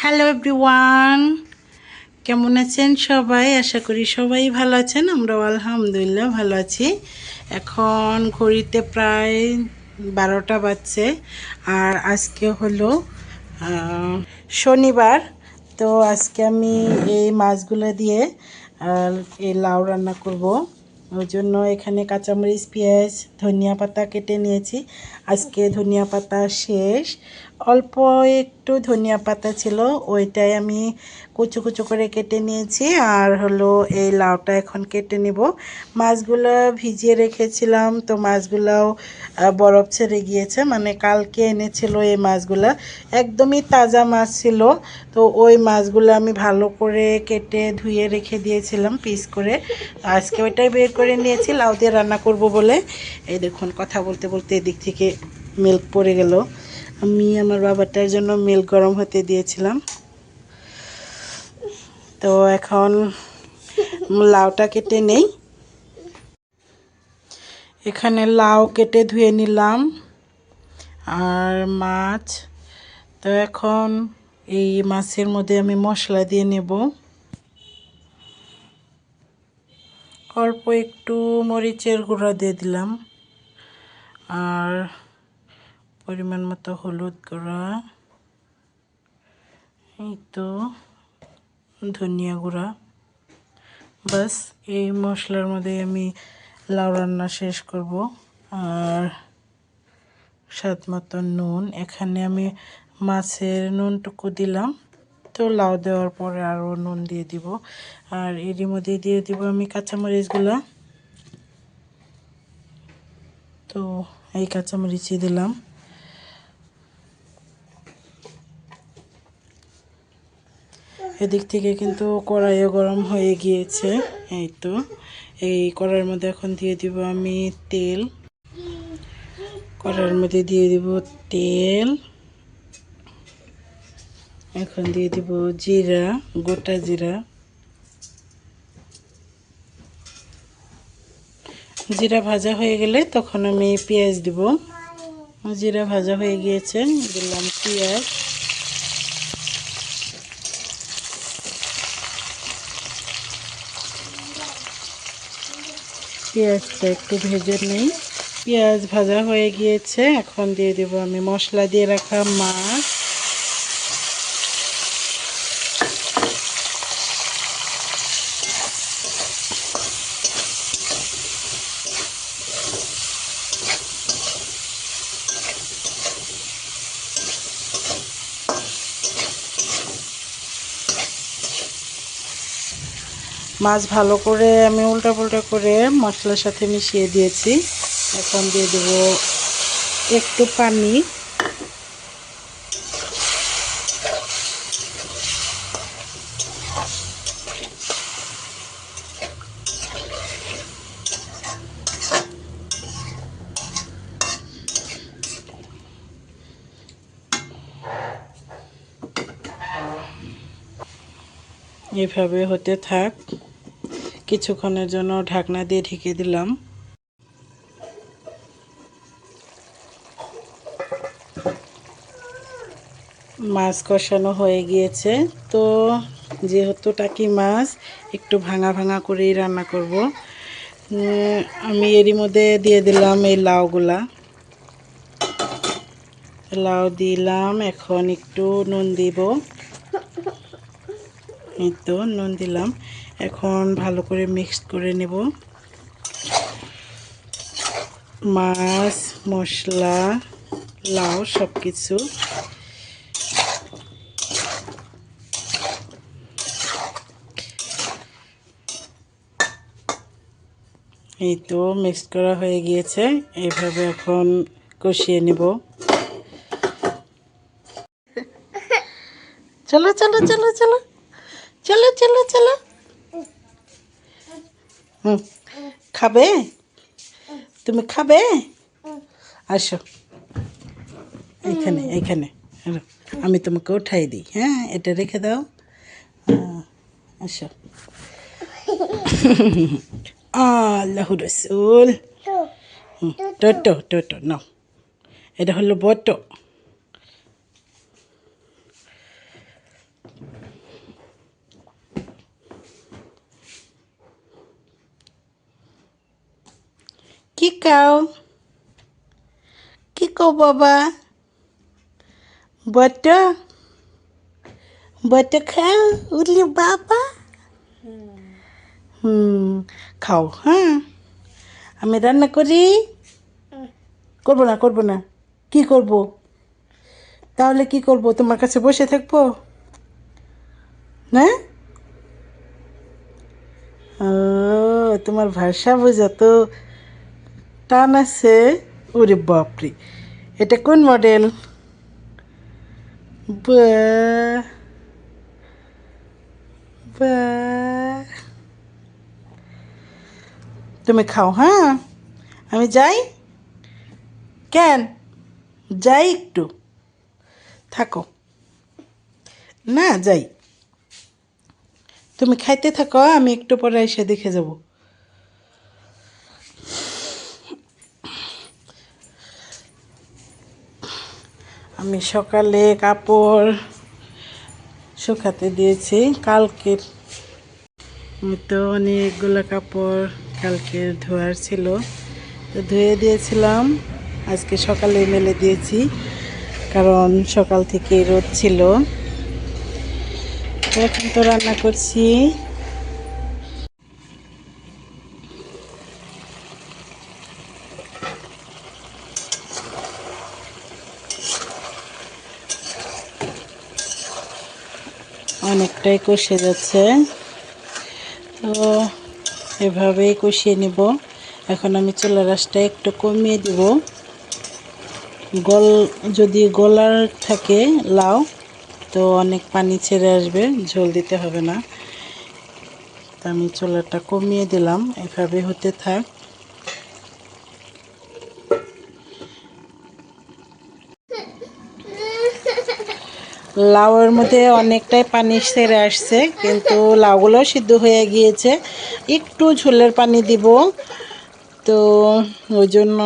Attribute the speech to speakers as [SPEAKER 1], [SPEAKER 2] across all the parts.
[SPEAKER 1] Hello everyone কেমন আছেন সবাই? আশা করি সবাই ভালো আছেন। আমরাও আলহামদুলিল্লাহ ভালো আছি। এখন ঘড়িতে প্রায় বারোটা বাজছে। আর আজকে হলো শনিবার। তো আজকে আমি এই মাছগুলো দিয়ে এই লাউ রান্না করব। ওই জন্য এখানে কাঁচামরিচ, পেঁয়াজ, ধনিয়া পাতা কেটে নিয়েছি। আজকে ধনিয়া পাতা শেষ। অল্প একটু ধনিয়া পাতা ছিল, ওইটাই আমি কুচু কুচু করে কেটে নিয়েছি। আর হলো এই লাউটা এখন কেটে নিব। মাছগুলো ভিজিয়ে রেখেছিলাম, তো মাছগুলাও বরফ ছেড়ে গিয়েছে। মানে কালকে এনেছিল এই মাছগুলা। একদমই তাজা মাছ ছিল, তো ওই মাছগুলো আমি ভালো করে কেটে ধুয়ে রেখে দিয়েছিলাম পিস করে। আজকে ওইটাই বের করে নিয়েছি, লাউ দিয়ে রান্না করব বলে। এই দেখুন, কথা বলতে বলতে এদিক থেকে মিল্ক পড়ে গেল। আমি আমার বাবাটার জন্য মিল গরম হতে দিয়েছিলাম। তো এখন লাউটা কেটে নেই। এখানে লাউ কেটে ধুয়ে নিলাম আর মাছ। তো এখন এই মাছের মধ্যে আমি মশলা দিয়ে নেব। অল্প একটু মরিচের গুঁড়া দিয়ে দিলাম। আর পরিমাণ মতো হলুদ গুঁড়া, এই তো ধনিয়া গুঁড়া। বাস এই মশলার মধ্যে আমি লাউ রান্না শেষ করব আর স্বাদ মতো নুন। এখানে আমি মাছের নুনটুকু দিলাম, তো লাউ দেওয়ার পরে আরও নুন দিয়ে দিব। আর এরই মধ্যে দিয়ে দিব আমি কাঁচামরিচগুলো। তো এই কাঁচামরিচই দিলাম। এদিক থেকে কিন্তু কড়াইও গরম হয়ে গিয়েছে, এই তো। এই কড়াইয়ের মধ্যে এখন দিয়ে দিব আমি তেল। কড়াইয়ের মধ্যে দিয়ে দিব তেল। এখন দিয়ে দিব জিরা, গোটা জিরা। জিরা ভাজা হয়ে গেলে তখন আমি পেঁয়াজ দিব। জিরা ভাজা হয়ে গিয়েছে, দিলাম পেঁয়াজ। পেঁয়াজটা একটু ভেজে নেই। পেঁয়াজ ভাজা হয়ে গিয়েছে। এখন দিয়ে দেবো আমি মশলা দিয়ে রাখা মাছ। মাছ ভালো করে আমি উল্টা পুল্টা করে মশলার সাথে মিশিয়ে দিয়েছি। এখন দিয়ে দেব একটু পানি। এভাবে হতে থাক। কিছুক্ষণের জন্য ঢাকনা দিয়ে ঢেকে দিলাম। মাছ কষানো হয়ে গিয়েছে। তো যেহেতু টাকি মাছ, একটু ভাঙা ভাঙা করেই রান্না করব। আমি এরই মধ্যে দিয়ে দিলাম এই লাউগুলা। লাউ দিলাম, এখন একটু নুন দিব। এই তো, নুন দিলাম। এখন ভালো করে মিক্স করে নেব। মাছ, মশলা, লাউ সব কিছু এই তো মিক্স করা হয়ে গিয়েছে এইভাবে এখন কষিয়ে নেব। চলো চলো চলো চলো চলো চলো চলো। হুম। খাবে? তুমি খাবে? আসো। এইখানে এইখানে। আমি তোমাকে উঠাই দিই হ্যাঁ? এটা রেখে দাও। আসো। আল্লাহ রসুল। টোটো টোটো নাও। এটা হলো বটো। কি কাও কি কও বাবা বট বট খাও উলি বাবা হুম খাও হ্যাঁ আমি রান্না করি করব না করব না কি করব তাহলে কি করব তোমার কাছে বসে থাকব না ও তোমার ভাষা বোঝা তো টান আছে ওরে বাপরে। এটা কোন মডেল? বাহ তুমি খাও হ্যাঁ? আমি যাই? কেন? যাই একটু। থাকো। না, যাই। তুমি খাইতে থাকো, আমি একটু পরে এসে দেখে যাব। আমি সকালে কাপড় শুকাতে দিয়েছি। কালকের আমি তো অনেকগুলো কাপড় কালকে ধোয়ার ছিল। তো ধুয়ে দিয়েছিলাম। আজকে সকালে মেলে দিয়েছি, কারণ সকাল থেকে রোদ ছিল। এখন তো রান্না করছি। অনেকটাই কষে যাচ্ছে। তো এভাবেই কষিয়ে নিব। এখন আমি চুলার রাসটা একটু কমিয়ে দিব। গল, যদি গলার থাকে লাউ, তো অনেক পানি ছেড়ে আসবে, ঝোল দিতে হবে না। তো আমি চুলাটা কমিয়ে দিলাম। এভাবে হতে থাক। লাউয়ের মধ্যে অনেকটাই পানি সেরে আসছে, কিন্তু লাউগুলো সিদ্ধ হয়ে গিয়েছে। একটু ঝোলের পানি দিব। তো ওই জন্য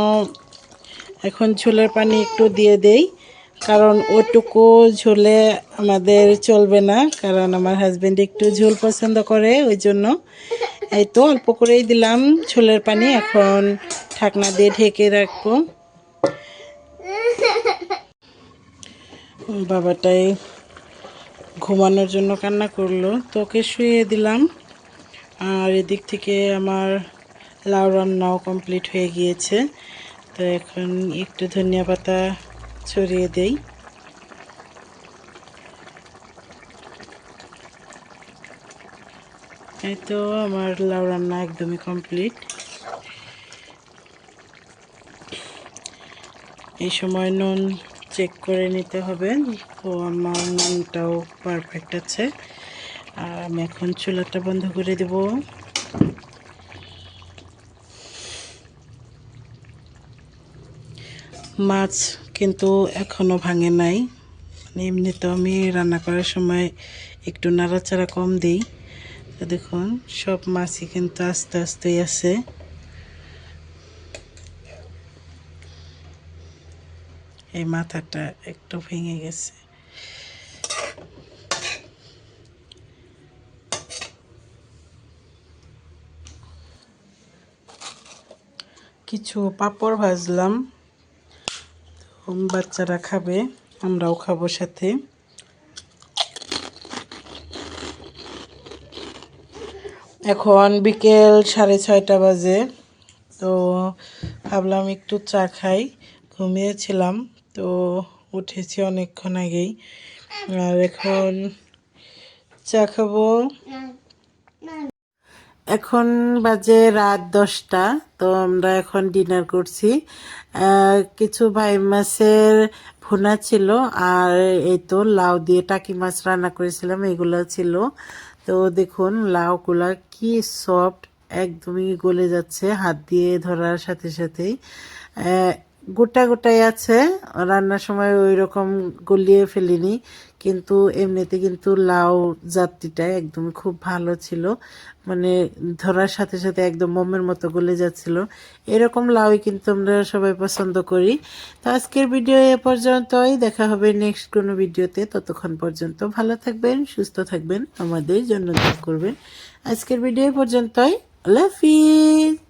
[SPEAKER 1] এখন ঝোলের পানি একটু দিয়ে দেই, কারণ ওটুকু ঝোলে আমাদের চলবে না, কারণ আমার হাজব্যান্ড একটু ঝোল পছন্দ করে, ওই জন্য এই তো অল্প করেই দিলাম ঝোলের পানি। এখন ঢাকনা দিয়ে ঢেকে রাখব। বাবাটাই ঘুমানোর জন্য কান্না করল। তোকে শুয়ে দিলাম। আর এদিক থেকে আমার লাউ রান্নাও কমপ্লিট হয়ে গিয়েছে। তো এখন একটু ধনিয়া পাতা ছড়িয়ে দেই। এই তো আমার লাউ রান্না একদমই কমপ্লিট। এই সময় নুন চেক করে নিতে হবে। তো আমার নুনটাও পারফেক্ট আছে। আর আমি এখন চুলাটা বন্ধ করে দেব। মাছ কিন্তু এখনও ভাঙে নাই। মানে এমনি তো আমি রান্না করার সময় একটু নাড়াচাড়া কম দিই। তো দেখুন, সব মাছই কিন্তু আস্তে আস্তেই আছে। এই মাথাটা একটু ভেঙে গেছে। কিছু পাঁপড় ভাজলাম। বাচ্চারা খাবে, আমরাও খাব সাথে। এখন বিকেল সাড়ে ছয়টা বাজে, তো ভাবলাম একটু চা খাই। ঘুমিয়েছিলাম। তো উঠেছি অনেকক্ষণ আগেই। আর এখন চা খাব। এখন বাজে রাত দশটা, তো আমরা এখন ডিনার করছি। কিছু ভাই মাছের ভুনা ছিল, আর এই তো লাউ দিয়ে টাকি মাছ রান্না করেছিলাম, এগুলো ছিল। তো দেখুন, লাউগুলা কি সফট একদমই গলে যাচ্ছে, হাত দিয়ে ধরার সাথে সাথেই। গোটা গোটাই আছে, রান্নার সময় ওই রকম গলিয়ে ফেলিনি, কিন্তু এমনিতে কিন্তু লাউ জাতিটা একদম খুব ভালো ছিল। মানে ধরার সাথে সাথে একদম মোমের মতো গলে যাচ্ছিল। এরকম লাউই কিন্তু আমরা সবাই পছন্দ করি। তো আজকের ভিডিও এ পর্যন্তই। দেখা হবে নেক্সট কোনো ভিডিওতে। ততক্ষণ পর্যন্ত ভালো থাকবেন, সুস্থ থাকবেন, আমাদের জন্য করবেন। আজকের ভিডিও পর্যন্তই। আল্লাহ হাফিজ।